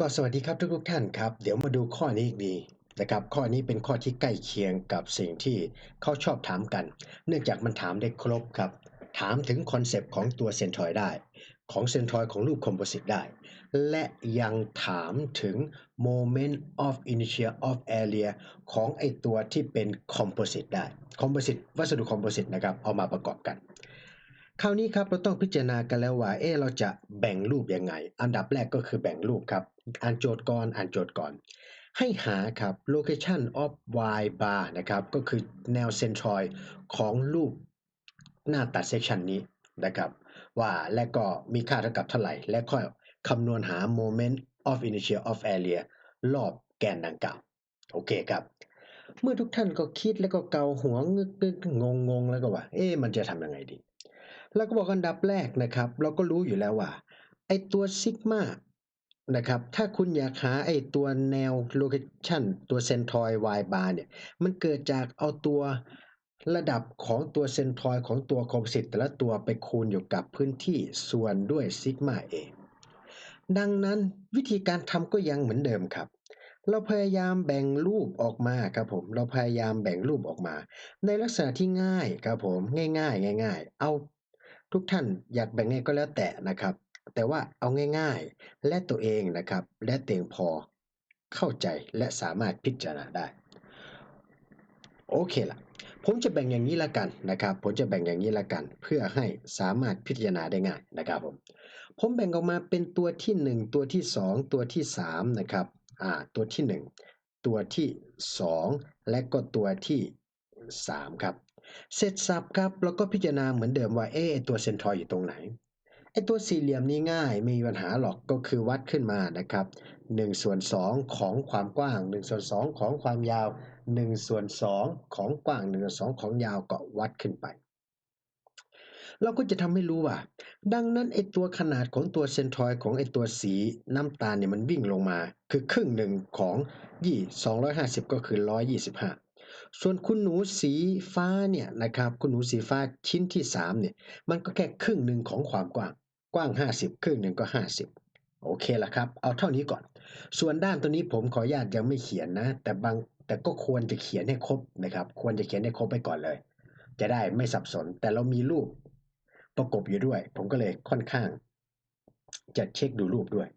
ก็สวัสดีครับทุกๆท่านครับ เดี๋ยวมาดูข้อนี้อีกดีนะครับ ข้อนี้เป็นข้อที่ใกล้เคียงกับสิ่งที่เขาชอบถามกัน เนื่องจากมันถามได้ครบครับ ถามถึงคอนเซปต์ของตัวเซนทรอยได้ ของเซนทรอยของรูปคอมโพสิตได้ และยังถามถึง moment of inertia of area ของไอตัวที่เป็นคอมโพสิตได้คอมโพสิตวัสดุคอมโพสิตนะครับ เอามาประกอบกัน คราวนี้ครับเราต้องพิจารณากันแล้วว่าเออเราจะแบ่งรูปยังไง อันดับแรกก็คือแบ่งรูปครับ อ่านโจทย์ก่อนอ่านโจทย์ก่อน ให้หาครับ location of y bar นะครับ ก็คือแนวเซนทรอยของรูปหน้าตัดเซสชันนี้นะครับ ว่าและก็มีค่าเท่ากับเท่าไหร่ และค่อยคำนวณหา moment of inertia of area รอบแกนดังกล่าว โอเคครับ เมื่อทุกท่านก็คิดแล้วก็เกาหัวงึกงงงแล้วก็ว่า เอ๊ะมันจะทำยังไงดี แล้วก็บอกอันดับแรกนะครับ เราก็รู้อยู่แล้วว่าไอตัวซิกมานะครับ ถ้าคุณอยากหาไอตัวแนวโลเคชันตัวเซนทรอย y bar เนี่ย มันเกิดจากเอาตัวระดับของตัวเซนทรอยของตัวคอมสิตแต่ละตัวไปคูณอยู่กับพื้นที่ส่วนด้วยซิกมาเอดังนั้นวิธีการทำก็ยังเหมือนเดิมครับ เราพยายามแบ่งรูปออกมาครับผม เราพยายามแบ่งรูปออกมา ในลักษณะที่ง่ายครับผมง่ายๆง่าย ๆ เอา ทุกท่านอยากแบ่งไงก็แล้วแต่นะครับ แต่ว่าเอาง่าย ๆ และตัวเองนะครับ และเตียงพอเข้าใจและสามารถพิจารณาได้ โอเคละผมจะแบ่งอย่างนี้ละกันนะครับ ผมจะแบ่งอย่างนี้ละกัน เพื่อให้สามารถพิจารณาได้ง่ายนะครับผมผมแบ่งออกมาเป็นตัวที่ 1 ตัวที่ 2 ตัวที่3นะครับอ่าตัวที่ 1 ตัวที่ 2 และก็ตัวที่ 3 ครับ เสร็จสับครับ แล้วก็พิจารณาเหมือนเดิมว่าเอ๊ะไอ้ตัวเซนทรอยอยู่ตรงไหนไอตัวสี่เหลี่ยมนี้ง่ายไม่มีปัญหาหรอกก็คือวัดขึ้นมานะครับ1ส่วน2ของความกว้าง1ส่วน2ของความยาว1ส่วน2ของกว้าง1ส่วน2ของยาวก็วัดขึ้นไป เราก็จะทำให้รู้ว่า ดังนั้นไอตัวขนาดของตัวเซนทรอยของไอตัวสีน้ำตาลเนี่ยมันวิ่งลงมา คือครึ่งหนึ่งของยี่250 ก็คือ 125 ส่วนคุณหนูสีฟ้าเนี่ยนะครับคุณหนูสีฟ้าชิ้นที่3เนี่ยมันก็แค่ครึ่งหนึ่งของความกว้างกว้าง 50 ครึ่งหนึ่งก็ 50 โอเคละครับ เอาเท่านี้ก่อน ส่วนด้านตัวนี้ผมขออนุญาตยังไม่เขียนนะ แต่บางแต่ก็ควรจะเขียนให้ครบนะครับ ควรจะเขียนให้ครบไปก่อนเลย จะได้ไม่สับสน แต่เรามีรูปประกบอยู่ด้วย ผมก็เลยค่อนข้าง จะเช็คดูรูปด้วย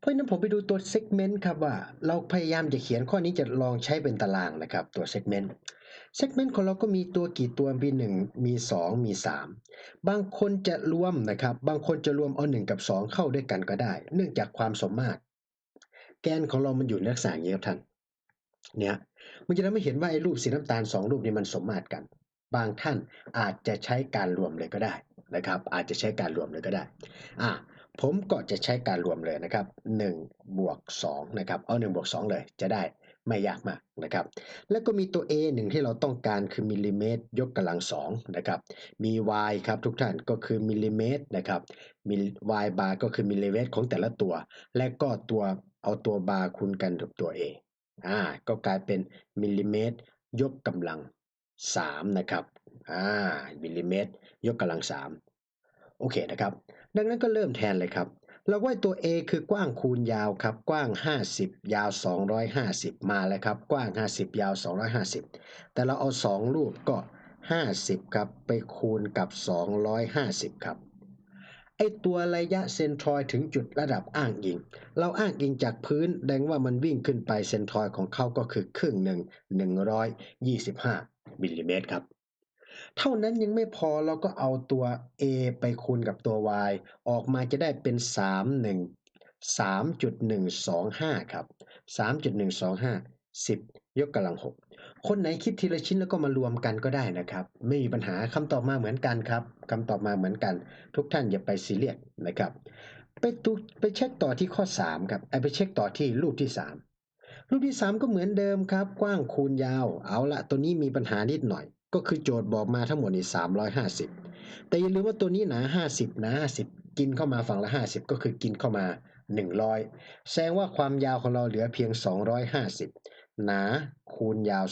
เพราะฉะนั้นผมไปดูตัว segment ครับว่า เราพยายามจะเขียนข้อนี้จะลองใช้เป็นตารางนะครับ ตัว segment segment ของเราก็มีตัวกี่ตัวมี1มี 2 มี 3 บางคนจะรวมนะครับ บางคนจะรวมเอา 1 กับ 2 เข้าด้วยกันก็ได้ เนื่องจากความสมมาตร แกนของเรามันอยู่ในลักษณะอย่างนี้ครับท่านเนี่ยมันจะทำให้เห็นว่าไอ้รูปสีน้ำตาล 2 รูปนี้มันสมมาตรกัน บางท่านอาจจะใช้การรวมเลยก็ได้นะครับ อาจจะใช้การรวมเลยก็ได้อะ ผมก็จะใช้การรวมเลยนะครับ1บวก2นะครับเอา1บวก2เลยจะได้ไม่ยากมากนะครับ แล้วก็มีตัว a หนึ่งที่เราต้องการคือมิลลิเมตรยกกำลัง2นะครับ มี y ครับทุกท่านก็คือมิลลิเมตรนะครับมิล y bar ก็คือมิลลิเมตรของแต่ละตัว และก็ตัวเอาตัว bar คูณกันกับตัว a อ่าก็กลายเป็นมิลลิเมตรยกกำลัง3นะครับอ่ามิลลิเมตรยกกำลัง3โอเคนะครับ ดังนั้นก็เริ่มแทนเลยครับ เราว่าตัว A คือกว้างคูณยาวครับ กว้าง 50 ยาว 250 มาแล้วครับ กว้าง 50 ยาว 250 แต่เราเอา 2 รูปก็ 50 ครับ ไปคูณกับ 250 ครับไอตัวระยะเซนทรอยถึงจุดระดับอ้างอิง เราอ้างอิงจากพื้นแดงว่ามันวิ่งขึ้นไปเซนทรอยของเขาก็คือครึ่งหนึ่ง125มิลลิเมตรครับ เท่านั้นยังไม่พอเราก็เอาตัว a ไปคูณกับตัว y ออกมาจะได้เป็น 3 1 3.125 ครับ 3.125 10 ยกกำลัง 6 คนไหนคิดทีละชิ้นแล้วก็มารวมกันก็ได้นะครับ ไม่มีปัญหาคำตอบมาเหมือนกันครับคำตอบมาเหมือนกัน ทุกท่านอย่าไปซีเรียสนะครับ ไปตุไปเช็คต่อที่ข้อ 3 ครับไปเช็คต่อที่รูปที่ 3 รูปที่ 3 ก็เหมือนเดิมครับ กว้างคูณยาว เอาละตัวนี้มีปัญหานิดหน่อย ก็คือโจทย์บอกมาทั้งหมดนี่350แต่อย่าลืมว่าตัวนี้หนา50หนา50กินเข้ามาฝั่งละ50ก็คือกินเข้ามา100แสดงว่าความยาวของเราเหลือเพียง250หนาคูณยาว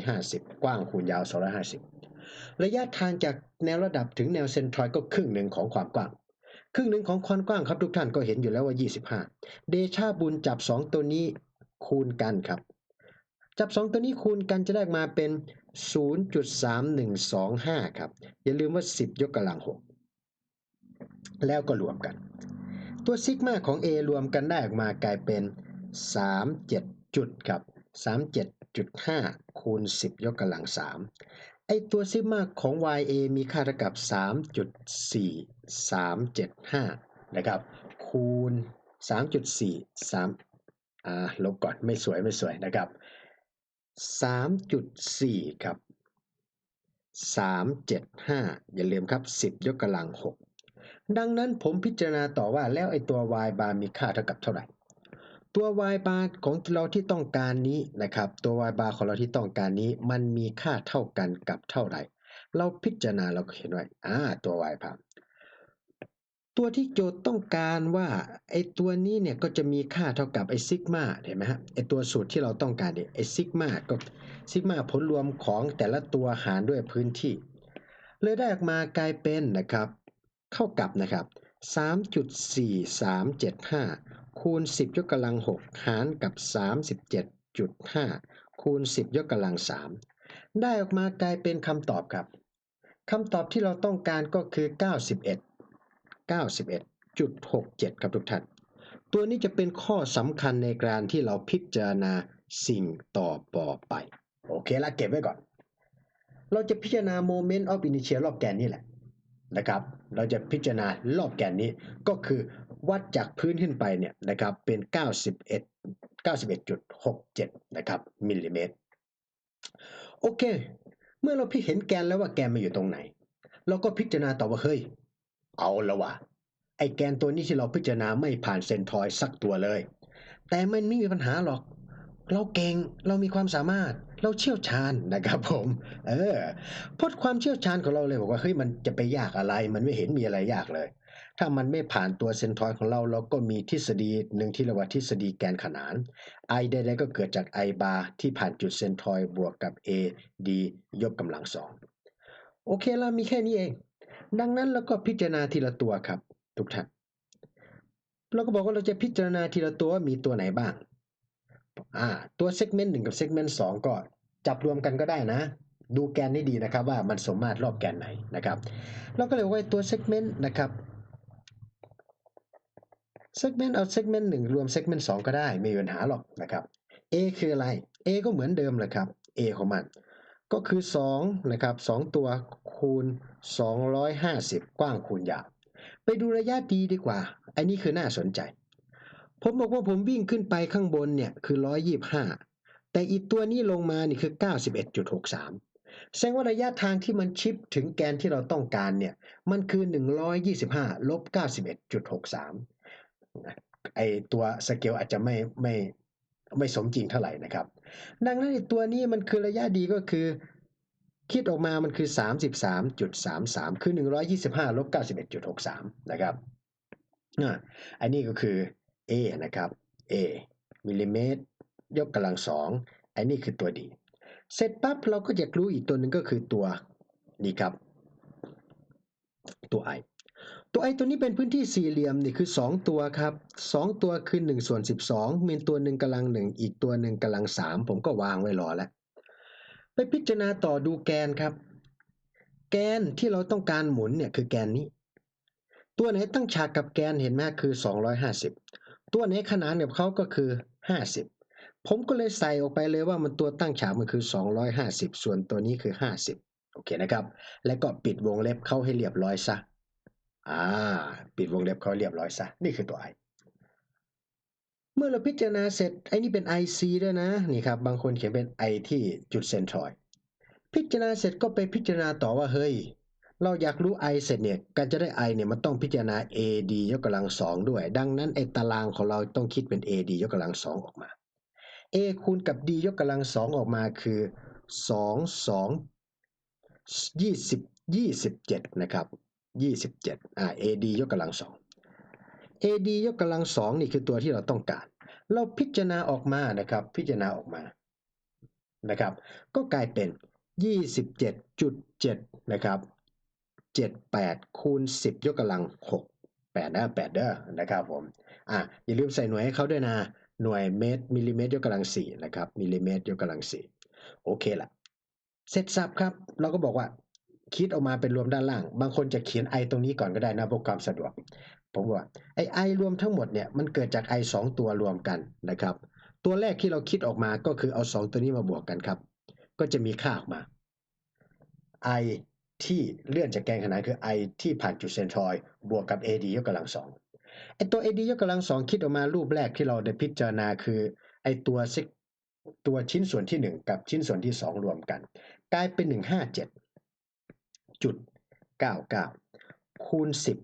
250กว้างคูณยาว250ระยะทางจากแนวระดับถึงแนวเซนทรอยก็ครึ่งหนึ่งของความกว้างครึ่งหนึ่งของความกว้างครับทุกท่านก็เห็นอยู่แล้วว่า 25 เดชาบุญจับ 2 ตัวนี้คูณกันครับ จับ 2 ตัวนี้คูณกันจะได้มาเป็น 0.3125 ครับ อย่าลืมว่า 10 ยกกำลัง 6 แล้วก็รวมกัน ตัวซิกมาของ A รวมกันได้ออกมากลายเป็น 37 จุดครับ 37.5 คูณ 10 ยกกำลัง 3 ไอตัวซิกมาของ YA มีค่าเท่ากับ 3.4375 นะครับ คูณ 3.43 อ่า ลบก่อน ไม่สวยไม่สวยนะครับ 3.4ครับ375อย่าลืมครับ10ยกกำลัง6ดังนั้นผมพิจารณาต่อว่าแล้วไอตัว y bar มีค่าเท่ากับเท่าไหร่ ตัว y bar ของเราที่ต้องการนี้นะครับ ตัว y bar ของเราที่ต้องการนี้ มันมีค่าเท่ากันกับเท่าไหร่ เราพิจารณาเราเห็นว่าอ่าตัว y bar ตัวที่โจทย์ต้องการว่าไอตัวนี้เนี่ยก็จะมีค่าเท่ากับไอซิกมาเห็นไหมฮะไอตัวสูตรที่เราต้องการเนี่ยไอซิกมาก็ซิกมาผลรวมของแต่ละตัวหารด้วยพื้นที่ เลยได้ออกมากลายเป็นนะครับ เท่ากับนะครับ 3.4375 คูณ 10 ยกกำลัง 6 หารกับ 37.5 คูณ 10 ยกกำลัง 3 ได้ออกมากลายเป็นคำตอบครับคำตอบที่เราต้องการก็คือ 91 91.67 ครับทุกท่าน ตัวนี้จะเป็นข้อสำคัญในการที่เราพิจารณาสิ่งต่อปอไป โอเคละเก็บไว้ก่อน เราจะพิจารณา moment of inertia รอบแกนนี่แหละนะครับ เราจะพิจารณารอบแกนนี้ก็คือวัดจากพื้นขึ้นไปเนี่ยนะครับเป็น 91 91.67 นะครับมิลลิเมตร โอเค เมื่อเราพิเห็นแกนแล้วว่าแกนมาอยู่ตรงไหน เราก็พิจารณาต่อว่าเฮ้ย เอาละว่ะไอแกนตัวนี้ที่เราพิจารณาไม่ผ่านเซนทรอยสักตัวเลย แต่มันไม่มีปัญหาหรอก เราเก่ง เรามีความสามารถ เราเชี่ยวชาญนะครับผม เออพราะความเชี่ยวชาญของเราเลยบอกว่าเฮ้ยมันจะไปยากอะไร มันไม่เห็นมีอะไรยากเลย ถ้ามันไม่ผ่านตัวเซนทรอยของเราเราก็มีทฤษฎีหนึ่งที่เรียกว่าทฤษฎีแกนขนาน I ใดๆก็เกิดจาก I bar ที่ผ่านจุดเซนทรอยบวกกับ A D ยกกำลังสองโอเคละมีแค่นี้เอง ดังนั้นเราก็พิจารณาทีละตัวครับ ทุกท่านเราก็บอกว่าเราจะพิจารณาทีละตัวว่ามีตัวไหนบ้างอ่าตัวเซกเมนต์หนึ่งกับเซกเมนต์สองก็จับรวมกันก็ได้นะ ดูแกนให้ดีนะครับว่ามันสมมาตรรอบแกนไหนนะครับ เราก็เลยว่าตัวเซกเมนต์นะครับเซกเมนต์เอาเซกเมนต์หนึ่งรวมเซกเมนต์สองก็ได้ไม่มีปัญหาหรอกนะครับ A คืออะไร A ก็เหมือนเดิมเลยครับ A ของมัน ก็คือ 2 นะครับ 2 ตัวคูณ 250 กว้างคูณยาว ไปดูระยะดีดีกว่า อันนี้คือน่าสนใจ ผมบอกว่าผมวิ่งขึ้นไปข้างบนเนี่ยคือ 125 แต่อีกตัวนี้ลงมานี่คือ 91.63 แสดงว่าระยะทางที่มันชิปถึงแกนที่เราต้องการเนี่ย มันคือ 125ลบ91.63ไอตัวสเกลอาจจะไม่ไม่ ไม่สมจริงเท่าไหร่นะครับ ดังนั้นตัวนี้มันคือระยะดีก็คือ คิดออกมามันคือ 33.33 คือ 125ลบ91.63 นะครับอ่าอันนี้ก็คือ A นะครับ A มิลลิเมตร ยกกำลังสองอันนี้คือตัวดี เสร็จปั๊บเราก็จะรู้อีกตัวหนึ่งก็คือตัวนี่ครับ ตัว i ตัว i ตัวนี้เป็นพื้นที่สี่เหลี่ยมนี่คือ 2 ตัวครับ 2 ตัวคือ1ส่วน12 มีตัวหนึ่งกำลังหนึ่งอีกตัวหนึ่งกำลังสามผมก็วางไว้รอแล้ว ไปพิจารณาต่อดูแกนครับ แกนที่เราต้องการหมุนเนี่ยคือแกนนี้ ตัวไหนตั้งฉากกับแกนเห็นไหมคือ 250 ตัวไหนขนานกับเขาก็คือ 50 ผมก็เลยใส่ออกไปเลยว่ามันตัวตั้งฉากมันคือ 250 ส่วนตัวนี้คือ 50 โอเคนะครับ แล้วก็ปิดวงเล็บเข้าให้เรียบร้อยซะ อ่า ปิดวงเล็บเขาเรียบร้อยซะ นี่คือตัว i เมื่อเราพิจารณาเสร็จ ไอ้นี่เป็น IC ด้วยนะ นี่ครับ บางคนเขียนเป็น I ที่จุดเซนทรอย พิจารณาเสร็จก็ไปพิจารณาต่อว่า เฮ้ย เราอยากรู้ I เสร็จเนี่ย การจะได้ I เนี่ย มันต้องพิจารณา AD ยกกำลังสองด้วย ดังนั้นไอ้ตารางของเราต้องคิดเป็น AD ยกกำลังสองออกมา A คูณกับ D ยกกำลังสองออกมาคือ 2 2 20 27 นะครับ 27อ่า AD ยกกำลังสอง AD ยกกำลังสองนี่คือตัวที่เราต้องการ เราพิจารณาออกมานะครับ พิจารณาออกมานะครับ ก็กลายเป็น 27.7 นะครับ 78 คูณ 10 ยกกำลังแปดนะแปดเด้อนะครับผม อะอย่าลืมใส่หน่วยให้เขาด้วยนะ หน่วยเมตรมิลลิเมตรยกกำลังสี่นะครับ มิลลิเมตรยกกำลังสี่โอเคละเสร็จสับครับ เราก็บอกว่า คิดออกมาเป็นรวมด้านล่าง บางคนจะเขียน i ตรงนี้ก่อนก็ได้นะเพื่อความสะดวก ผมว่าไอ้ i รวมทั้งหมดเนี่ยมันเกิดจาก i สองตัวรวมกันนะครับ ตัวแรกที่เราคิดออกมาก็คือเอาสองตัวนี้มาบวกกันครับ ก็จะมีค่าออกมา i ที่เลื่อนจากแกนขนานคือ i ที่ผ่านจุดเซนทรอยบวกกับ ad ยกกำลังสองไอตัว ad ยกกำลังสองคิดออกมารูปแรกที่เราได้พิจารณาคือไอตัวเซกตัวชิ้นส่วนที่หนึ่งกับชิ้นส่วนที่สองรวมกัน กลายเป็นหนึ่งห้าเจุดเก้าเก้าคูณสิบ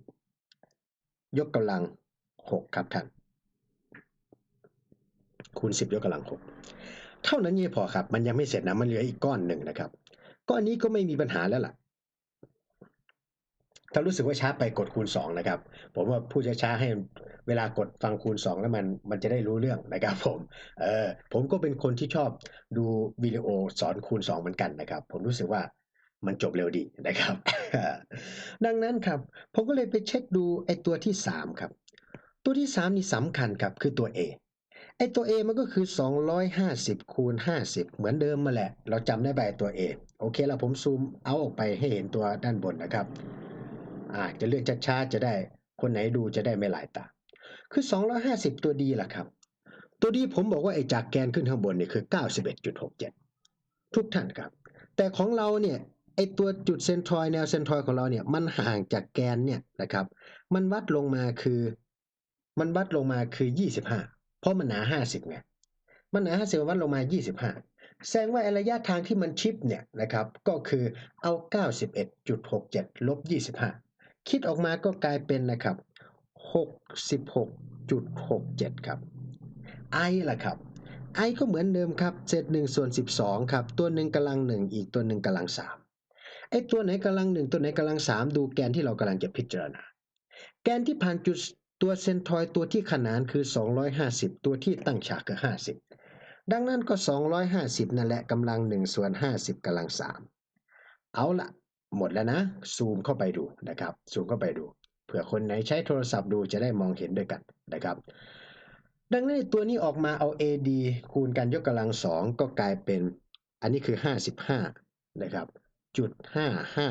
ยกกำลังหกครับท่านคูณสิบยกกำลังหกเท่านั้นยังพอครับ มันยังไม่เสร็จนะมันเหลืออีกก้อนหนึ่งนะครับ ก้อนนี้ก็ไม่มีปัญหาแล้วล่ะถ้ารู้สึกว่าช้าไปกดคูณสองนะครับ ผมว่าพูดช้าให้เวลากดฟังคูณสองแล้วมันมันจะได้รู้เรื่องนะครับผมเออผมก็เป็นคนที่ชอบดูวิดีโอสอนคูณสองเหมือนกันนะครับ ผมรู้สึกว่า มันจบเร็วดีนะครับ ดังนั้นครับผมก็เลยไปเช็คดูไอ้ตัวที่สามครับ ตัวที่สามนี่สำคัญครับคือตัว A ไอ้ตัว A มันก็คือ 250 คูณ 50 เหมือนเดิมมาแหละ เราจำได้ไปตัว A โอเคแล้วผมซูมเอาออกไปให้เห็นตัวด้านบนนะครับอ่าจะเลื่อนช้าๆจะได้คนไหนดูจะได้ไม่หลายตา คือ 250 ตัวดีล่ะครับ ตัวดีผมบอกว่าไอ้จากแกนขึ้นข้างบนนี่คือ 91.67 ทุกท่านครับ แต่ของเราเนี่ย ไอตัวจุดเซนทรอยแนวเซนทรอยของเราเนี่ยมันห่างจากแกนเนี่ยนะครับ มันวัดลงมาคือ มันวัดลงมาคือ 25 เพราะมันหนา 50ไงมันหนา 50 วัดลงมา 25 แสดงว่าระยะทางที่มันชิปเนี่ยนะครับ ก็คือเอา 91.67 ลบ 25 คิดออกมาก็กลายเป็นนะครับ 66.67 ครับ i ล่ะครับ i ก็เหมือนเดิมครับเศษ1ส่วน12 ครับ ตัวหนึ่งกำลัง 1 อีกตัวหนึ่งกำลัง 3 ไอ้ตัวไหนกำลัง1ตัวไหนกำลัง3ดูแกนที่เรากำลังจะพิจารณา แกนที่ผ่านจุดตัวเซนทรอยตัวที่ขนานคือ 250 ตัวที่ตั้งฉากคือ 50 ดังนั้นก็ 250 นั่นแหละกำลัง1ส่วน 50กำลัง 3 เอาละหมดแล้วนะ ซูมเข้าไปดูนะครับ ซูมเข้าไปดู เผื่อคนไหนใช้โทรศัพท์ดูจะได้มองเห็นด้วยกันนะครับ ดังนั้นตัวนี้ออกมาเอา AD คูณกันยกกำลัง 2 ก็กลายเป็น อันนี้คือ 55 นะครับ จุด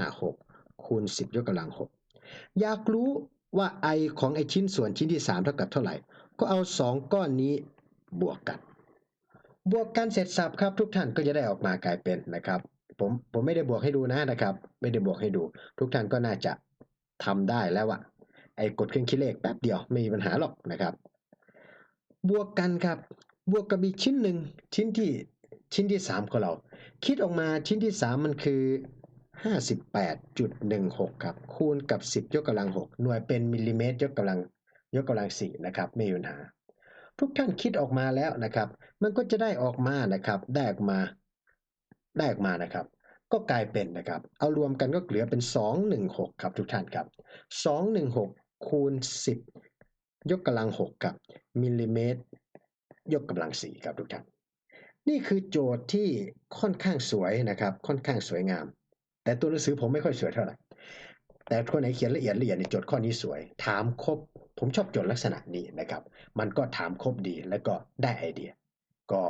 556คูณ10ยกกำลัง6อยากรู้ว่า i ของไอชิ้นส่วนชิ้นที่3เท่ากับเท่าไหร่ ก็เอา2ก้อนนี้บวกกัน บวกกันเสร็จสับครับทุกท่านก็จะได้ออกมากลายเป็นนะครับผมผมไม่ได้บวกให้ดูนะนะครับ ไม่ได้บวกให้ดู ทุกท่านก็น่าจะทำได้แล้วอะไอ้กดเครื่องคิดเลขแป๊บเดียวไม่มีปัญหาหรอกนะครับ บวกกันครับบวกกับอีกชิ้นหนึ่งชิ้นที่ชิ้นที่ 3 ของเรา คิดออกมาชิ้นที่ 3 มันคือ 58.16 ครับ คูณกับ 10 ยกกำลัง 6 หน่วยเป็นมิลลิเมตร ยกกำลังยกกำลัง 4 นะครับไม่มีปัญหา ทุกท่านคิดออกมาแล้วนะครับ มันก็จะได้ออกมานะครับ ได้ออกมาได้ออกมานะครับ ก็กลายเป็นนะครับ เอารวมกันก็เหลือเป็น 216 ครับทุกท่านครับ 216 คูณ 10 ยกกำลัง 6 ครับ มิลลิเมตร ยกกำลัง 4 ครับทุกท่าน นี่คือโจทย์ที่ค่อนข้างสวยนะครับ ค่อนข้างสวยงาม แต่ตัวหนังสือผมไม่ค่อยสวยเท่าไหร่แต่คนไหนเขียนละเอียดละเอียดในโจทย์ข้อนี้สวย ถามครบ ผมชอบโจทย์ลักษณะนี้นะครับ มันก็ถามครบดีแล้วก็ได้ไอเดีย ก็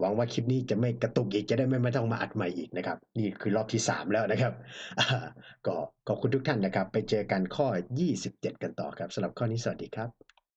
หวังว่าคลิปนี้จะไม่กระตุกอีกจะได้ไม่ไม่ต้องมาอัดใหม่อีกนะครับ นี่คือรอบที่ 3 แล้วนะครับ ก็ขอบคุณทุกท่านนะครับ ไปเจอกันข้อ 27 กันต่อครับสำหรับข้อนี้สวัสดีครับ